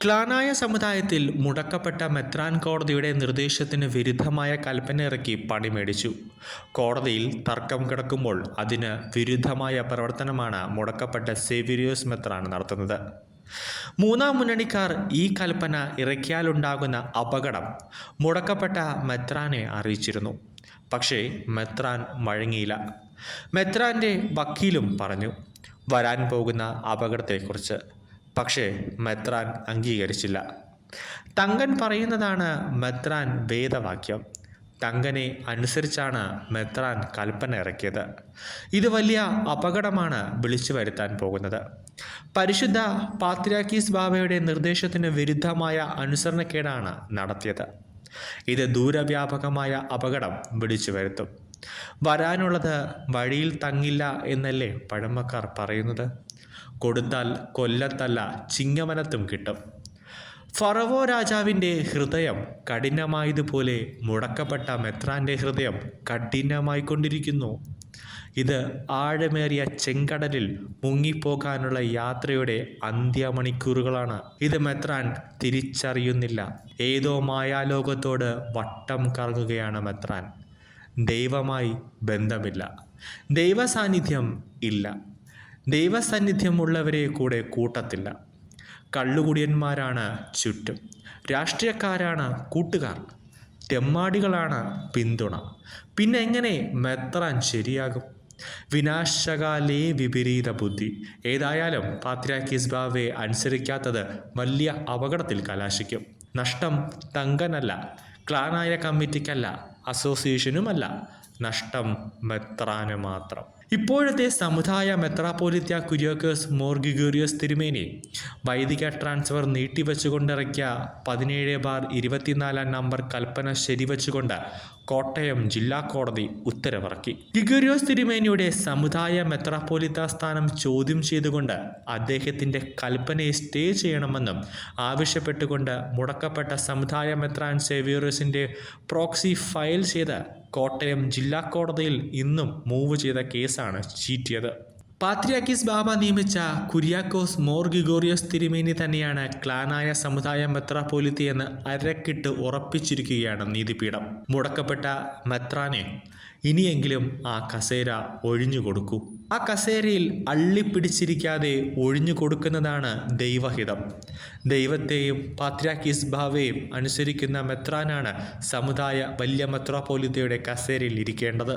ക്ലാനായ സമുദായത്തിൽ മുടക്കപ്പെട്ട മെത്രാൻ കോടതിയുടെ നിർദ്ദേശത്തിന് വിരുദ്ധമായ കൽപ്പന ഇറക്കി പണി മേടിച്ചു. കോടതിയിൽ തർക്കം കിടക്കുമ്പോൾ അതിന് വിരുദ്ധമായ പ്രവർത്തനമാണ് മുടക്കപ്പെട്ട സേവിരിയോസ് മെത്രാൻ നടത്തുന്നത്. മൂന്നാം മുന്നണിക്കാർ ഈ കൽപ്പന ഇറക്കിയാലുണ്ടാകുന്ന അപകടം മുടക്കപ്പെട്ട മെത്രാനെ അറിയിച്ചിരുന്നു. പക്ഷേ മെത്രാൻ വഴങ്ങിയില്ല മെത്രാന്റെ വക്കീലും പറഞ്ഞു വരാൻ പോകുന്ന അപകടത്തെക്കുറിച്ച് പക്ഷേ മെത്രാൻ അംഗീകരിച്ചില്ല. തങ്കൻ പറയുന്നതാണ് മെത്രാൻ വേദവാക്യം. തങ്കനെ അനുസരിച്ചാണ് മെത്രാൻ കൽപ്പന ഇറക്കിയത്. ഇത് വലിയ അപകടമാണ് വിളിച്ചു വരുത്താൻ പോകുന്നത്. പരിശുദ്ധ പാത്രിയാക്കീസ് ബാബയുടെ നിർദ്ദേശത്തിന് വിരുദ്ധമായ അനുസരണക്കേടാണ് നടത്തിയത്. ഇത് ദൂരവ്യാപകമായ അപകടം വിളിച്ചു വരുത്തും. വരാനുള്ളത് വഴിയിൽ തങ്ങില്ല എന്നല്ലേ പഴമക്കാർ പറയുന്നത്? കൊടുത്താൽ കൊല്ലത്തല്ല ചിങ്ങവനത്തും കിട്ടും. ഫറവോ രാജാവിന്റെ ഹൃദയം കഠിനമായതുപോലെ മുടക്കപ്പെട്ട മെത്രാന്റെ ഹൃദയം കഠിനമായിക്കൊണ്ടിരിക്കുന്നു. ഇത് ആഴമേറിയ ചെങ്കടലിൽ മുങ്ങിപ്പോകാനുള്ള യാത്രയുടെ അന്ത്യമണിക്കൂറുകളാണ്. ഇത് മെത്രാൻ തിരിച്ചറിയുന്നില്ല. ഏതോ മായാലോകത്തോട് വട്ടം കറങ്ങുകയാണ് മെത്രാൻ. ദൈവമായി ബന്ധമില്ല. ദൈവസാന്നിധ്യം ഇല്ല. ദൈവസാന്നിധ്യമുള്ളവരെ കൂടെ കൂട്ടത്തില്ല. കള്ളുകുടിയന്മാരാണ് ചുറ്റും. രാഷ്ട്രീയക്കാരാണ് കൂട്ടുകാർ. തെമ്മാടികളാണ് പിന്തുണ. പിന്നെ എങ്ങനെ മെത്രാൻ ശരിയാകും? വിനാശകാലേ വിപരീത ബുദ്ധി. ഏതായാലും പാത്രാക്കീസ് ബാവെ അനുസരിക്കാത്തത് വലിയ അപകടത്തിൽ കലാശിക്കും. നഷ്ടം തങ്കനല്ല ക്ലാനായ കമ്മിറ്റിക്കല്ല അസോസിയേഷനുമല്ല നഷ്ടം മെത്രാന് മാത്രം. ഇപ്പോഴത്തെ സമുദായ മെത്രാപോലിത്യ കുര്യോക്കേഴ്സ് മോർഗിഗോറിയസ് തിരുമേനി വൈദിക ട്രാൻസ്ഫർ നീട്ടിവെച്ചുകൊണ്ടിറക്കിയ പതിനേഴ് ബാർ ഇരുപത്തിനാലാം നമ്പർ കൽപ്പന ശരിവെച്ചുകൊണ്ട് കോട്ടയം ജില്ലാ കോടതി ഉത്തരവിറക്കി. ഗിഗോറിയോസ് തിരുമേനിയുടെ സമുദായ മെത്രാപോലിത്ത സ്ഥാനം ചോദ്യം ചെയ്തുകൊണ്ട് അദ്ദേഹത്തിന്റെ കൽപ്പനയെ സ്റ്റേ ചെയ്യണമെന്നും ആവശ്യപ്പെട്ടുകൊണ്ട് മുടക്കപ്പെട്ട സമുദായ മെത്രാൻ സേവിയറസിന്റെ പ്രോക്സി ഫയൽ ചെയ്ത് കോട്ടയം ജില്ലാ കോടതിയിൽ ഇന്നും മൂവ് ചെയ്ത കേസാണ് ചീറ്റിയത്. പാത്രിയാക്കിസ് ബാബ നിയമിച്ച കുര്യാക്കോസ് മോർ ഗിഗോറിയോസ് തിരുമേനി തന്നെയാണ് ക്ലാനായ സമുദായ മെത്രാപോലിത്തി എന്ന് അരക്കിട്ട് ഉറപ്പിച്ചിരിക്കുകയാണ് നീതിപീഠം. മുടക്കപ്പെട്ട മെത്രാനെ ഇനിയെങ്കിലും ആ കസേര ഒഴിഞ്ഞു കൊടുക്കൂ. ആ കസേരയിൽ അള്ളിപ്പിടിച്ചിരിക്കാതെ ഒഴിഞ്ഞു കൊടുക്കുന്നതാണ് ദൈവഹിതം. ദൈവത്തെയും പാത്രാക്കിസ് ഭാവയെയും അനുസരിക്കുന്ന മെത്രാനാണ് സമുദായ വലിയ മെത്രാപോലിത്തയുടെ കസേരയിൽ ഇരിക്കേണ്ടത്.